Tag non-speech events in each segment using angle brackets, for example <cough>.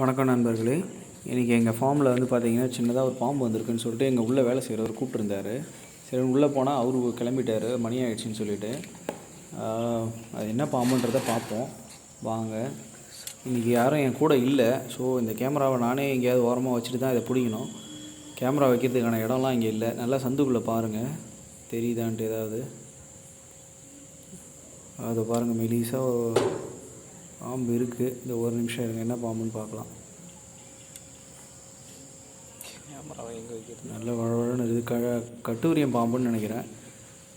வணக்கம் நண்பர்களே. இன்றைக்கி எங்கள் ஃபார்மில் வந்து பார்த்தீங்கன்னா சின்னதாக ஒரு பாம்பு வந்திருக்குன்னு சொல்லிட்டு எங்கள் உள்ளே வேலை செய்கிறவர் கூப்பிட்டுருந்தாரு. சரி உள்ளே போனால் அவரு கிளம்பிட்டாரு. மணி ஆகிடுச்சின்னு சொல்லிட்டு. அது என்ன பாம்புன்றதை பார்ப்போம் வாங்க. இன்றைக்கி யாரும் என் கூட இல்லை. ஸோ இந்த கேமராவை நானே எங்கேயாவது ஓரமாக வச்சுட்டு தான் இதை பிடிக்கணும். கேமரா வைக்கிறதுக்கான இடம்லாம் இங்கே இல்லை. நல்லா சந்துக்குள்ளே பாருங்கள் தெரியுதான்ட்டு ஏதாவது? அதை பாருங்கள் மெலிசாக பாம்பு இருக்குது இந்த ஒரு நிமிஷம் இருங்க என்ன பாம்புன்னு பார்க்கலாம். நல்ல வழவழன்னு இருக்குது க கட்டுரியம் பாம்புன்னு நினைக்கிறேன்.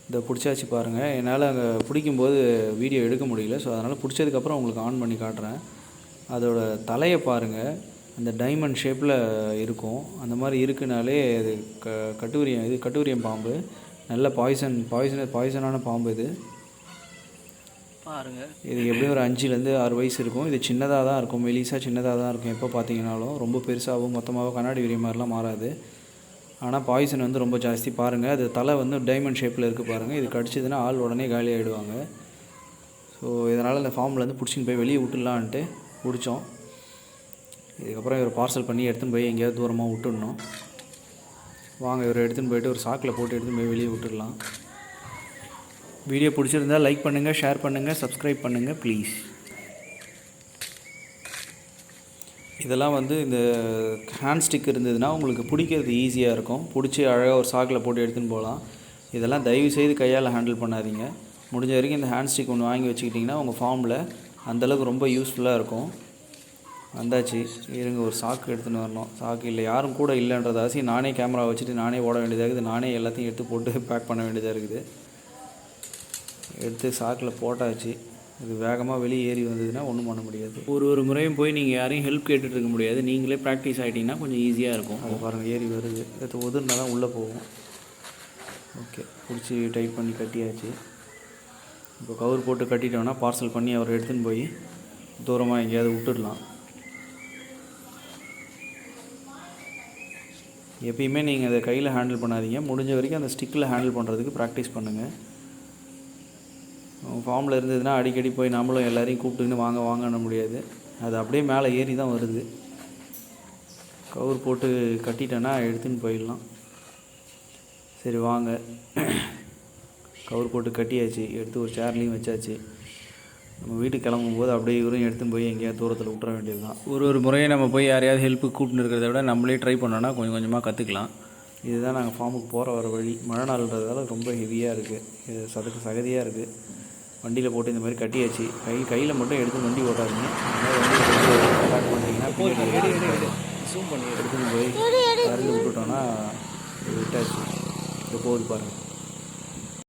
இதை பிடிச்சாச்சு பாருங்கள் என்னால் அங்கே பிடிக்கும்போது வீடியோ எடுக்க முடியல. ஸோ அதனால் பிடிச்சதுக்கப்புறம் உங்களுக்கு ஆன் பண்ணி காட்டுறேன். அதோட தலையை பாருங்கள் அந்த டைமண்ட் ஷேப்பில் இருக்கும். அந்த மாதிரி இருக்குனாலே அது க கட்டுரியம் இது கட்டுரியம் பாம்பு. நல்ல பாய்சன் பாய்சன் பாய்சனான பாம்பு இது. பாருங்க. இது எப்படியும் ஒரு அஞ்சுலேருந்து ஆறு வயசு இருக்கும்? இது சின்னதாக தான் இருக்கும். மெலிசாக சின்னதாக தான் இருக்கும். எப்போ பார்த்தீங்கனாலும் ரொம்ப பெருசாகவும் மொத்தமாக கண்ணாடி விரிய மாதிரிலாம் மாறாது. ஆனால் பாய்சன் வந்து ரொம்ப ஜாஸ்தி. பாருங்கள் அது தலை வந்து டைமண்ட் ஷேப்பில் இருக்குது பாருங்கள் இது கடிச்சதுன்னா ஆள் உடனே காலி ஆகிடுவாங்க ஸோ இதனால் இந்த ஃபார்ம்லேருந்து பிடிச்சின்னு போய் வெளியே விட்டுடலான்ட்டு பிடிச்சோம். இதுக்கப்புறம் இவர் பார்சல் பண்ணி எடுத்துன்னு போய் எங்கேயாவது தூரமாக விட்டுடணும். வாங்க இவர் எடுத்துன்னு போயிட்டு ஒரு சாக்கில் போட்டு எடுத்துன்னு போய் வெளியே விட்டுடலாம். வீடியோ பிடிச்சிருந்தா லைக் பண்ணுங்கள் ஷேர் பண்ணுங்கள் சப்ஸ்கிரைப் பண்ணுங்கள் ப்ளீஸ் இதெல்லாம் வந்து இந்த ஹேண்ட் ஸ்டிக் இருந்ததுன்னா உங்களுக்கு பிடிக்கிறது ஈஸியாக இருக்கும். பிடிச்சி அழகாக ஒரு சாக்கில் போட்டு எடுத்துன்னு போகலாம். இதெல்லாம் தயவு செய்து கையால் ஹேண்டில் பண்ணாதீங்க. முடிஞ்ச வரைக்கும் இந்த ஹேண்ட் ஸ்டிக் ஒன்று வாங்கி வச்சுக்கிட்டிங்கன்னா உங்கள் ஃபார்மில் அந்தளவுக்கு ரொம்ப யூஸ்ஃபுல்லாக இருக்கும். வந்தாச்சு. இருங்க ஒரு சாக்கு எடுத்துன்னு வரணும். சாக்கு இல்லை யாரும் கூட இல்லைன்றது ஆசி நானே கேமரா வச்சுட்டு நானே ஓட வேண்டியதாக இருக்குது. நானே எல்லாத்தையும் எடுத்து போட்டு <laughs> பேக் பண்ண வேண்டியதாக இருக்குது. எடுத்து சாக்கில் போட்டாச்சு. இது வேகமாக வெளியே ஏறி வந்ததுன்னா ஒன்றும் பண்ண முடியாது. ஒரு ஒரு முறையும் போய் நீங்கள் யாரையும் ஹெல்ப் கேட்டுட்டு இருக்க முடியாது. நீங்களே ப்ராக்டிஸ் ஆகிட்டிங்கன்னா கொஞ்சம் ஈஸியாக இருக்கும். அது பாருங்கள் ஏறி வருது. எடுத்து உதிர்னா தான் உள்ளே போகும். ஓகே பிடிச்சி டைட் பண்ணி கட்டியாச்சு. இப்போ கவர் போட்டு கட்டிட்டோம்னா பார்சல் பண்ணி அவர் எடுத்துன்னு போய் தூரமாக எங்கேயாவது விட்டுடலாம். எப்பயுமே நீங்கள் அதை கையில் ஹேண்டில் பண்ணாதீங்க. முடிஞ்ச வரைக்கும் அந்த ஸ்டிக்கில் ஹேண்டில் பண்ணுறதுக்கு ப்ராக்டிஸ் பண்ணுங்கள் ஃபார்மில் இருந்ததுன்னா அடிக்கடி போய் நம்மளும் எல்லாரையும் கூப்பிட்டுன்னு வாங்க வாங்கன்னு முடியாது. அது அப்படியே மேலே ஏறி தான் வருது. கவர் போட்டு கட்டிட்டேன்னா எடுத்துன்னு போயிடலாம். சரி வாங்க. கவர் போட்டு கட்டியாச்சு. எடுத்து ஒரு சேர்லேயும் வச்சாச்சு. நம்ம வீட்டுக்கு கிளம்பும்போது அப்படியே இவரையும் எடுத்துன்னு போய் எங்கேயாவது தூரத்தில் விட்டுற வேண்டியது தான் ஒரு ஒரு முறையும் நம்ம போய் யாரையாவது ஹெல்ப்புக்கு கூப்பிட்டு இருக்கிறத விட நம்மளே ட்ரை பண்ணோன்னா கொஞ்சம் கொஞ்சமாக கற்றுக்கலாம் இதுதான் நாங்கள் ஃபார்முக்கு போகிற வர வழி. மழை நாள்ன்றதால ரொம்ப ஹெவியாக இருக்குது இது சதுக்கு சகதியாக இருக்குது வண்டியில் போட்டு இந்த மாதிரி கட்டியாச்சு. கை கையில் மட்டும் எடுத்து வண்டி ஓட்டாதீங்க. அட்டாக் பண்ணிங்கன்னா பின்னாடி ஜூம் பண்ணி எடுத்துன்னு போய் கரண்ட் விட்டுட்டோன்னா விட்டாச்சு. இப்போ போகுது பாருங்கள்